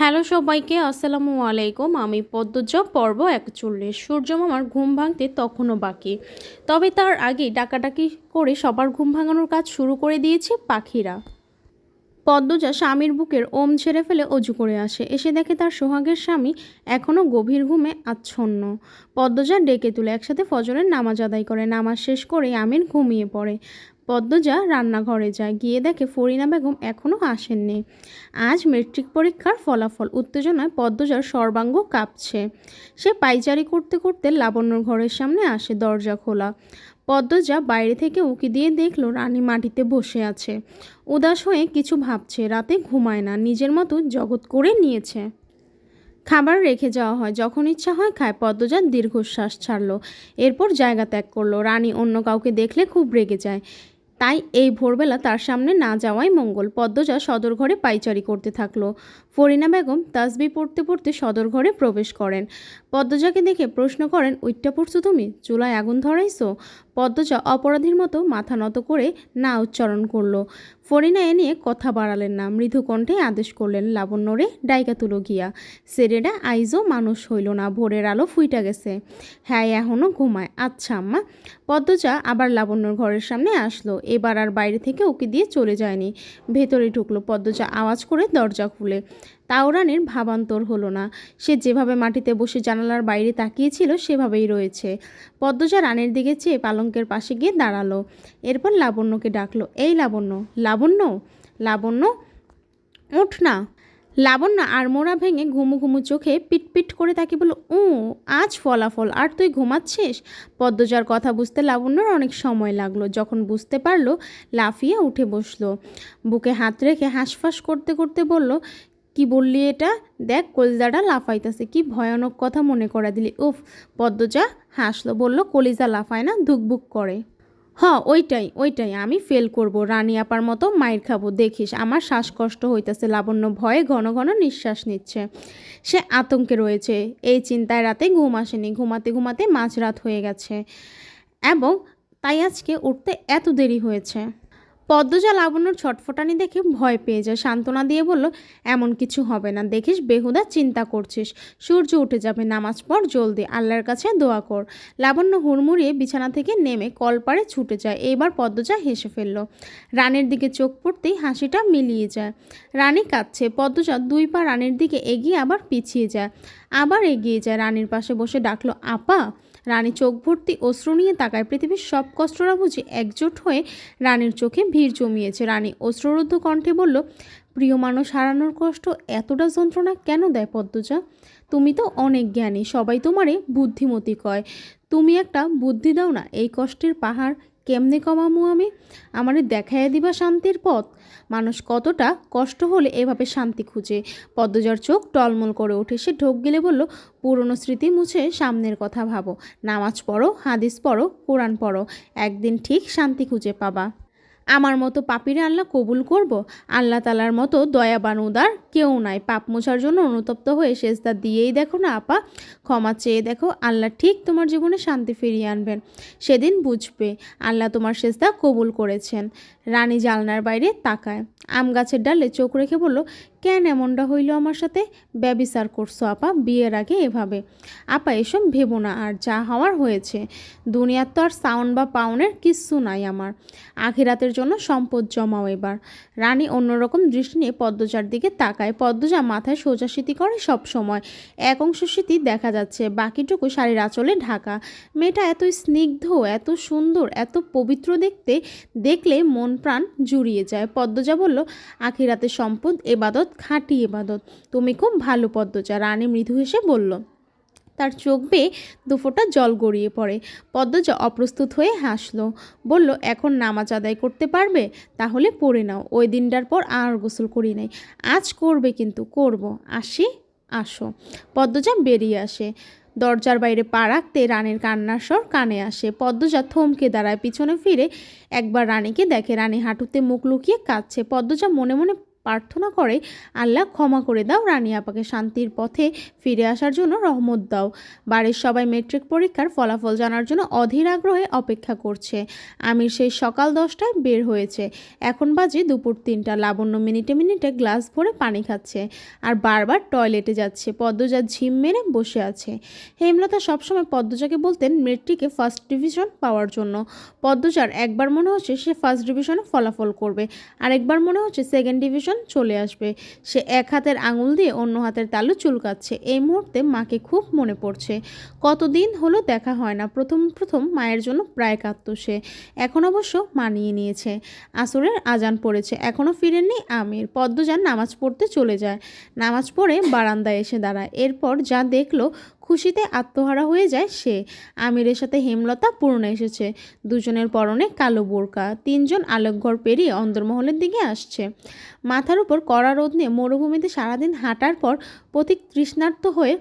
Hello সবাইকে, আসসালামু আলাইকুম। আমি পদ্মজা পর্ব একচল্লিশ। সূর্যমামার ঘুম ভাঙতে তখনও বাকি। তবে তার আগে ডাকাডাকি করে সবার ঘুম ভাঙানোর কাজ শুরু করে দিয়েছে পাখিরা। পদ্মজা স্বামীর বুকের ওম ছেড়ে ফেলে অজু করে আসে। এসে দেখে তার সোহাগের স্বামী এখনও গভীর ঘুমে আচ্ছন্ন। পদ্মজা ডেকে তুলে একসাথে ফজরের নামাজ আদায় করে। নামাজ শেষ করে আমির ঘুমিয়ে পড়ে। পদ্মজা রান্নাঘরে যায়। গিয়ে দেখে ফরিনা বেগম এখনও আসেননি। আজ মেট্রিক পরীক্ষার ফলাফল। উত্তেজনায় পদ্মজার সর্বাঙ্গ কাঁপছে। সে পাইচারি করতে করতে লাবণ্যর ঘরের সামনে আসে দরজা খোলা। পদ্মজা বাইরে থেকে উকি দিয়ে দেখল রানী মাটিতে বসে আছে। উদাস হয়ে কিছু ভাবছে, রাতে ঘুমায় না, নিজের মতো জগৎ করে নিয়েছে। খাবার রেখে যাওয়া হয়। যখন ইচ্ছা হয় খায় পদ্মজা দীর্ঘশ্বাস ছাড়লো। এরপর জায়গা ত্যাগ করল। রানী অন্য কাউকে দেখলে খুব রেগে যায়। তাই এই ভোরবেলা তার সামনে না যাওয়াই মঙ্গল পদ্মজা সদর ঘরে পাইচারি করতে থাকল। ফরিনা বেগম তাসবি পড়তে পড়তে সদর ঘরে প্রবেশ করেন। পদ্মজাকে দেখে প্রশ্ন করেন উইটটা পড়ছো তুমি চুলায় আগুন ধরাইছো? পদ্মজা অপরাধীর মতো মাথা নত করে না উচ্চারণ করল। ফরিনা এ নিয়ে কথা বাড়ালেন না। মৃদু কণ্ঠে আদেশ করলেন, লাবণ্যরে ডাইকা তুলো গিয়া। সেরেডা আইজও মানুষ হইল না, ভোরের আলো ফুইটা গেছে। হ্যাঁ এখনও ঘুমায়। আচ্ছা আম্মা। পদ্মজা আবার লাবণ্যর ঘরের সামনে আসলো। এবার আর বাইরে থেকে ওকে দিয়ে চলে যায়নি। ভেতরে ঢুকলো। পদ্মজা আওয়াজ করে দরজা খুলে। তাওরানের ভাবান্তর হলো না। সে যেভাবে মাটিতে বসে জানালার বাইরে তাকিয়েছিল, সেভাবেই রয়েছে। পদ্মজা রানের দিকে চেয়ে পালঙ্কের পাশে গিয়ে দাঁড়াল। এরপর লাবণ্যকে ডাকলো, এই লাবণ্য লাবণ্য লাবণ্য, উঠ না। লাবণ্য আর মোড়া ভেঙে ঘুমু ঘুমু চোখে পিটপিট করে তাকে বলল ও আজ ফলাফল, আর তুই ঘুমাচ্ছিস? পদ্মজার কথা বুঝতে লাবণ্যর অনেক সময় লাগল। যখন বুঝতে পারল, লাফিয়ে উঠে বসল। বুকে হাত রেখে হাঁসফাঁস করতে করতে বলল কি বললি এটা? দেখ, কলিজাটা লাফাইতেছে, কি ভয়ানক কথা মনে করা দিলি। উফ, পদ্মজা হাসলো, বলল, কলিজা লাফায় না ধুকবুক করে। হ, ওইটাই ওইটাই, আমি ফেল করব, রানী আপার মতো মায়ের খাব, দেখিস, আমার শ্বাসকষ্ট হইতেছে, লাবণ্য ভয়ে ঘন ঘন নিঃশ্বাস নিচ্ছে। সে আতঙ্কে রয়েছে, এই চিন্তায় রাতে ঘুম আসেনি, ঘুমাতে ঘুমাতে মাঝরাত হয়ে গেছে। এবং তাই আজকে উঠতে এত দেরি হয়েছে। পদ্মজা লাবণ্যর ছটফটানি দেখে ভয় পেয়ে যায়। সান্ত্বনা দিয়ে বলল, এমন কিছু হবে না। দেখিস, বেহুদা, চিন্তা করছিস। সূর্য উঠে যাবে, নামাজ পড়, জলদি। আল্লাহর কাছে দোয়া কর। লাবণ্য হুড়মুড়িয়ে বিছানা থেকে নেমে কলপারে ছুটে যায়। এইবার পদ্মজা হেসে ফেলল। রানের দিকে চোখ পড়তেই হাসিটা মিলিয়ে যায়। রানী কাঁদছে। পদ্মজা দুই পা রানের দিকে এগিয়ে আবার পিছিয়ে যায়। আবার এগিয়ে যায়। রানীর পাশে বসে ডাকলো, আপা রানী চোখ ভর্তি অশ্রু নিয়ে তাকায় পৃথিবীর সব কষ্টরা বুঝে একজোট হয়ে রানীর চোখে ভিড় জমিয়েছে। রানী অশ্রুরুদ্ধ কণ্ঠে বলল, প্রিয় মানুষ, হারানোর কষ্ট এতটা যন্ত্রণা কেন দেয় পদ্মজা? তুমি তো অনেক জ্ঞানী, সবাই তোমারে বুদ্ধিমতী কয়। তুমি একটা বুদ্ধি দাও না, এই কষ্টের পাহাড় কেমনে কমামু আমি? আমারে দেখাইয়া দিবা শান্তির পথ। মানুষ কতটা কষ্ট হলে এভাবে শান্তি খুঁজে। পদ্মজার চোখ টলমল করে ওঠে। সে ঢোক গেলে বলল, পুরনো স্মৃতি মুছে সামনের কথা ভাবো। নামাজ পড়ো, হাদিস পড়ো, কোরআন পড়ো। একদিন ঠিক শান্তি খুঁজে পাবা। আমার মতো পাপিরে আল্লাহ কবুল করব। আল্লাহ তালার মতো দয়াবান উদার কেউ নাই। পাপ মোছার জন্য অনুতপ্ত হয়ে সেজদা দিয়েই দেখো না আপা। ক্ষমা চেয়ে দেখো, আল্লাহ ঠিক তোমার জীবনে শান্তি ফিরিয়ে আনবেন। সেদিন বুঝবে আল্লাহ তোমার সেজদা কবুল করেছেন। রানী জালনার বাইরে তাকায়। আম গাছের ডালে চোখ রেখে বলল কেন এমনটা হইল আমার সাথে? ব্যবিচার করছ আপা, বিয়ের আগে এভাবে। আপা, এসব ভেবো না, আর যা হওয়ার হয়েছে। দুনিয়ার তো আর সাউন্ড বা পাউনের কিচ্ছু নাই আমার। আখিরাতের জন্য সম্পদ জমাও এবার। রানী অন্যরকম দৃষ্টি নিয়ে পদ্মজার দিকে তাকায়। পদ্মজা মাথায় সোজা স্মৃতি করে সব সময়। এক অংশ স্মৃতি দেখা যাচ্ছে, বাকিটুকু শাড়ির আঁচলে ঢাকা। মেয়েটা এত স্নিগ্ধ, এত সুন্দর, এত পবিত্র দেখতে, দেখলে মন প্রাণ জুড়িয়ে যায়। পদ্মজা বলল, আখিরাতের সম্পদ, এবাদত খাঁটি এবাদত তুমি খুব ভালো পদ্মজা রানী মৃদু হেসে বলল, তার চোখ বেয়ে দুফোঁটা জল গড়িয়ে পড়ে। পদ্মজা অপ্রস্তুত হয়ে হাসলো। বলল, এখন নামাজ আদায় করতে পারবে? তাহলে পড়ে নাও। ওই দিনটার পর আর গোসল করি নাই। আজ করবে কিন্তু, করব। আসি, আসো। পদ্মজা বেরিয়ে আসে। দরজার বাইরে পা রাখতে রানীর কান্নার স্বর কানে আসে। পদ্মজা থমকে দাঁড়ায়, পিছনে ফিরে একবার রানীকে দেখে। রানী হাঁটুতে মুখ লুকিয়ে কাঁদছে। পদ্মজা মনে মনে প্রার্থনা করে, আল্লাহ ক্ষমা করে দাও, রানী আপাকে শান্তির পথে ফিরে আসার জন্য রহমত দাও। বাড়ির সবাই মেট্রিক পরীক্ষার ফলাফল জানার জন্য অধীর আগ্রহে অপেক্ষা করছে। আমির সেই সকাল দশটায় বের হয়েছে। এখন বাজে দুপুর তিনটা। লাবণ্য মিনিটে মিনিটে গ্লাস ভরে পানি খাচ্ছে আর বারবার টয়লেটে যাচ্ছে। পদ্মজা ঝিম মেরে বসে আছে। হেমলতা সবসময় পদ্মজাকে বলতেন মেট্রিকে ফার্স্ট ডিভিশন পাওয়ার জন্য। পদ্মজার একবার মনে হচ্ছে সে ফার্স্ট ডিভিশনে ফলাফল করবে। আর একবার মনে হচ্ছে সেকেন্ড ডিভিশন চলে আসবে। সে এক হাতের আঙুল দিয়ে অন্য হাতের তালু চুলকাচ্ছে। এই মুহূর্তে মাকে খুব মনে পড়ছে। কতদিন হলো দেখা হয় না। প্রথম প্রথম মায়ের জন্য প্রায় কাঁদত সে। এখন অবশ্য মানিয়ে নিয়েছে। আসরের আজান পড়েছে। এখনও ফিরেননি আমির। পদ্মজান নামাজ পড়তে চলে যায়। নামাজ পড়ে বারান্দায় এসে দাঁড়ায়। এরপর যা দেখল খুশিতে আত্মহারা হয়ে যায় সে। আমিরের সাথে হেমলতা পূর্ণ এসেছে। দুজনের পরনে কালো বোরকা। তিনজন আলোকঘর পেরিয়ে অন্দরমহলের দিকে আসছে। মাথার উপর কড়া রোদ নিয়ে মরুভূমিতে সারাদিন হাঁটার পর পথিক তৃষ্ণার্ত হয়ে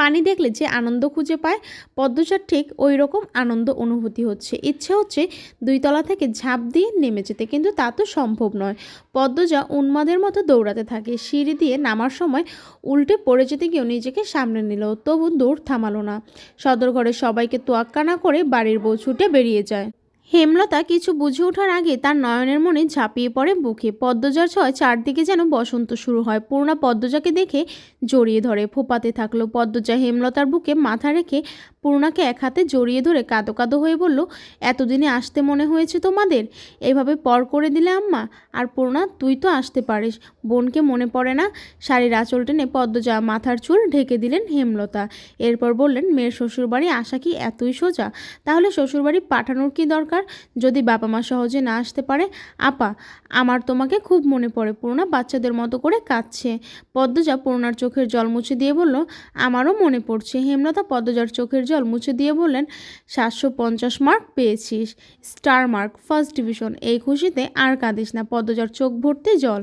পানি দেখলে যে আনন্দ খুঁজে পায়, পদ্মচার ঠিক ওই রকম আনন্দ অনুভূতি হচ্ছে। ইচ্ছে হচ্ছে দুই তলা থেকে ঝাঁপ দিয়ে নেমে যেতে, কিন্তু তা তো সম্ভব নয়। পদ্মজা উন্মাদের মতো দৌড়াতে থাকে। সিঁড়ি দিয়ে নামার সময় উল্টে পড়ে যেতে গিয়েও নিজেকে সামনে নিল, তবু দৌড় থামালো না। সদর ঘরে সবাইকে তোয়াক্কা না করে বাড়ির বউ ছুটে বেরিয়ে যায়। হেমলতা কিছু বুঝে ওঠার আগে তার নয়নের মনে ঝাঁপিয়ে পড়ে বুকে। পদ্মজার ছয় চারদিকে যেন বসন্ত শুরু হয়। পূর্ণা পদ্মজাকে দেখে জড়িয়ে ধরে, ফোপাতে থাকল। পদ্মজা হেমলতার বুকে মাথা রেখে পূর্ণাকে এক হাতে জড়িয়ে ধরে কাঁদো কাঁদো হয়ে বলল, এতদিনে আসতে মনে হয়েছে তোমাদের? এভাবে পর করে দিলে আম্মা? আর পূর্ণা, তুই তো আসতে পারিস। বোনকে মনে পড়ে না? শাড়ির আঁচল টেনে পদ্মজা মাথার চুল ঢেকে দিলেন হেমলতা। এরপর বললেন, মেয়ের শ্বশুরবাড়ি আসা কি এতই সোজা? তাহলে শ্বশুরবাড়ি পাঠানোর কি দরকার? যদি বাবা মা সহজে না আসতে পারে, আপা, আমার তোমাকে খুব মনে পড়ে। পূর্ণা বাচ্চাদের মতো করে কাঁদছে। পদ্মজা পূর্ণার চোখের জল মুছে দিয়ে বলল, আমারও মনে পড়ছে। হেমলতা পদ্মজার চোখের জল মুছে দিয়ে বললেন, সাতশো পঞ্চাশ মার্ক পেয়েছিস। স্টার মার্ক ফার্স্ট ডিভিশন এই খুশিতে আর কাঁদিস না। পদ্মজার চোখ ভর্তি জল।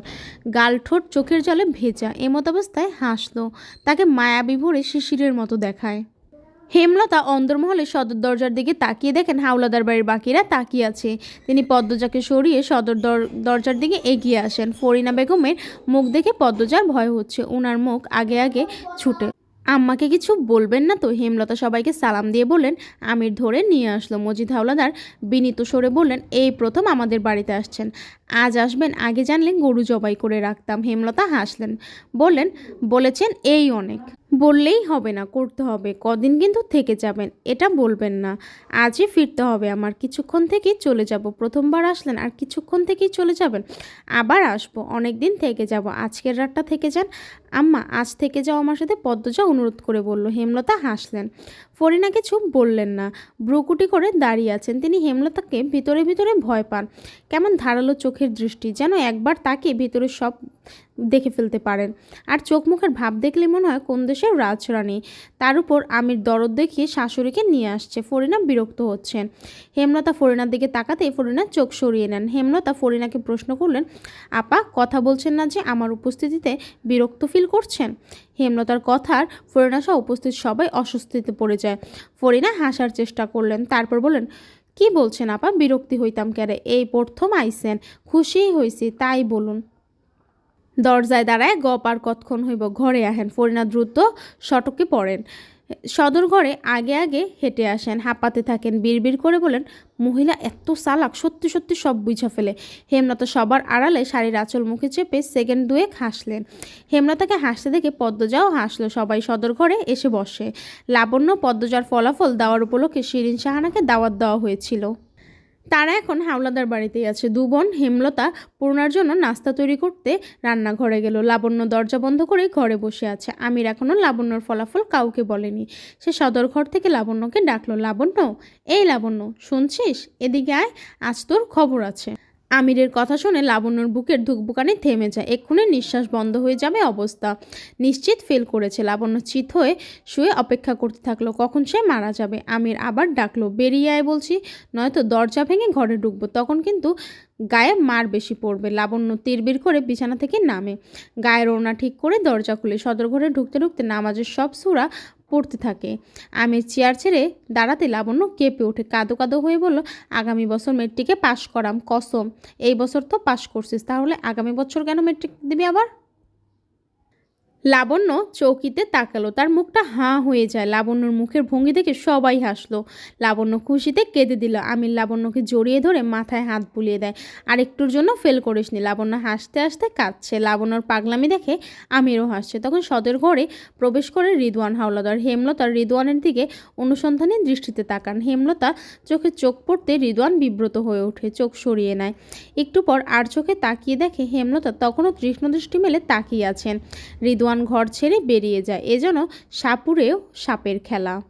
গাল ঠোঁট চোখের জলে ভেজা। এমত অবস্থায় হাসলো। তাকে মায়াবী ভরে শিশিরের মতো দেখায়। হেমলতা অন্দরমহলে সদর দরজার দিকে তাকিয়ে দেখেন হাওলাদার বাড়ির বাকিরা তাকিয়ে আছে। তিনি পদ্মজাকে সরিয়ে সদর দর- দরজার দিকে এগিয়ে আসেন। ফরিনা বেগমের মুখ দেখে পদ্মজার ভয় হচ্ছে। ওনার মুখ আগে আগে ছুটে। আম্মাকে কিছু বলবেন না তো? হেমলতা সবাইকে সালাম দিয়ে বললেন, আমির ধরে নিয়ে আসলো। মজিদ হাওলাদার বিনীত সরে বললেন, এই প্রথম আমাদের বাড়িতে আসছেন। আজ আসবেন, আগে জানলে গরু জবাই করে রাখতাম। হেমলতা হাসলেন, বললেন, বলেছেন এই অনেক। বললেই হবে না, করতে হবে। কদিন কিন্তু থেকে যাবেন, এটা বলবেন না। আজই ফিরতে হবে আমার, কিছুক্ষণ থেকেই চলে যাব। প্রথমবার আসলেন, আর কিছুক্ষণ থেকেই চলে যাবেন? আবার আসব অনেক দিন থেকে যাব, আজকের রাতটা থেকে যান। আম্মা, আজ থেকে যাও আমার সাথে, পদ্মজা অনুরোধ করে বলল। হেমলতা হাসলেন। ফরিনা কিছু বললেন না ব্রুকুটি করে দাঁড়িয়ে আছেন। তিনি হেমলতাকে ভিতরে ভিতরে ভয় পান। কেমন ধারালো চোখের দৃষ্টি, যেন একবার তাকে ভিতরে সব দেখে ফেলতে পারেন। আর চোখ মুখের ভাব দেখলে মনে হয় কোন দেশের রাজরানী। তার উপর আমির দরদ দেখিয়ে শাশুড়িকে নিয়ে আসছে। ফরিনা বিরক্ত হচ্ছেন। হেমলতা ফরিনার দিকে তাকাতেই ফরিনা চোখ সরিয়ে নেন। হেমলতা ফরিনাকে প্রশ্ন করলেন, আপা, কথা বলছেন না যে আমার উপস্থিতিতে বিরক্ত ফিল করছেন? হেমলতার কথার ফরিনা সহ উপস্থিত সবাই অস্বস্তিতে পড়ে যায়। ফরিনা হাসার চেষ্টা করলেন। তারপর বললেন, কি বলছেন আপা? বিরক্তি হইতাম কেরে এই প্রথম আইসেন। খুশিই হইছি, তাই বলুন। দরজায় দাঁড়ায় গপ আর কতক্ষণ হইব? ঘরে আহেন ফরিনা দ্রুত সটকে পড়েন। সদর ঘরে আগে আগে হেঁটে আসেন। হাঁপাতে থাকেন। বিড়বিড় করে বলেন, মহিলা এত চালাক, সত্যি সত্যি সব বুঝা ফেলে। হেমলতা সবার আড়ালে শাড়ির আঁচল মুখে চেপে সেকেন্ড দুয়েক হাসলেন। হেমলতাকে হাসতে দেখে পদ্মজাও হাসলো। সবাই সদর ঘরে এসে বসে। লাবণ্য পদ্মজার ফলাফল দেওয়ার উপলক্ষে শিরিন সাহানাকে দাওয়াত দেওয়া হয়েছিল। তারা এখন হাওলাদার বাড়িতেই আছে। দু বোন হেমলতা পূর্ণার জন্য নাস্তা তৈরি করতে রান্নাঘরে গেল। লাবণ্য দরজা বন্ধ করে ঘরে বসে আছে। আমির এখনও লাবণ্যর ফলাফল কাউকে বলেনি। সে সদর ঘর থেকে লাবণ্যকে ডাকলো, লাবণ্য, এই লাবণ্য, শুনছিস? এদিকে আয়, আজ তোর খবর আছে। আমিরের কথা শুনে লাবণ্যর বুকের ধুকবুকানি থেমে যায়। এক্ষুনি নিঃশ্বাস বন্ধ হয়ে যাবে অবস্থা। নিশ্চিত ফেল করেছে। লাবণ্য চিত হয়ে শুয়ে অপেক্ষা করতে থাকল। কখন সে মারা যাবে? আমির আবার ডাকলো, বেরিয়ে আয়, বলছি। নয়তো দরজা ভেঙে ঘরে ঢুকবো। তখন কিন্তু গায়ে মার বেশি পড়বে। লাবণ্য তীরবির করে বিছানা থেকে নামে। গায়ের ওড়না ঠিক করে দরজা খুলে সদর ঘরে ঢুকতে ঢুকতে নামাজের সব সুরা পড়তে থাকে। আমের চেয়ার ছেড়ে দাঁড়াতে লাবণ্য কেঁপে ওঠে, কাঁদো কাদো হয়ে বলল, আগামী বছর মেট্রিকে পাশ করাম, কসম। এই বছর তো পাশ করছিস, তাহলে আগামী বছর কেন মেট্রিক দিবি আবার? লাবণ্য চৌকিতে তাকালো। তার মুখটা হাঁ হয়ে যায়। লাবণ্যর মুখের ভঙ্গি দেখে সবাই হাসলো। লাবণ্য খুশিতে কেঁদে দিল। আমির লাবণ্যকে জড়িয়ে ধরে মাথায় হাত বুলিয়ে দেয়। আর একটুর জন্য ফেল করিসনি। লাবণ্য হাসতে হাসতে কাঁদছে। লাবণ্যর পাগলামি দেখে আমিরও হাসছে। তখন সদের ঘরে প্রবেশ করে রিদওয়ান হাওলাদার হেমলতা রিদওয়ানের দিকে অনুসন্ধানী দৃষ্টিতে তাকান। হেমলতা চোখে চোখ পড়তে রিদওয়ান বিব্রত হয়ে ওঠে, চোখ সরিয়ে নেয়। একটু পর আর চোখে তাকিয়ে দেখে হেমলতা তখনও তৃষ্ণ দৃষ্টি মেলে তাকিয়ে আছেন। রিদওয়ান ঘর ছেড়ে বেরিয়ে যায়। এজন্য সাপুরেও সাপের খেলা।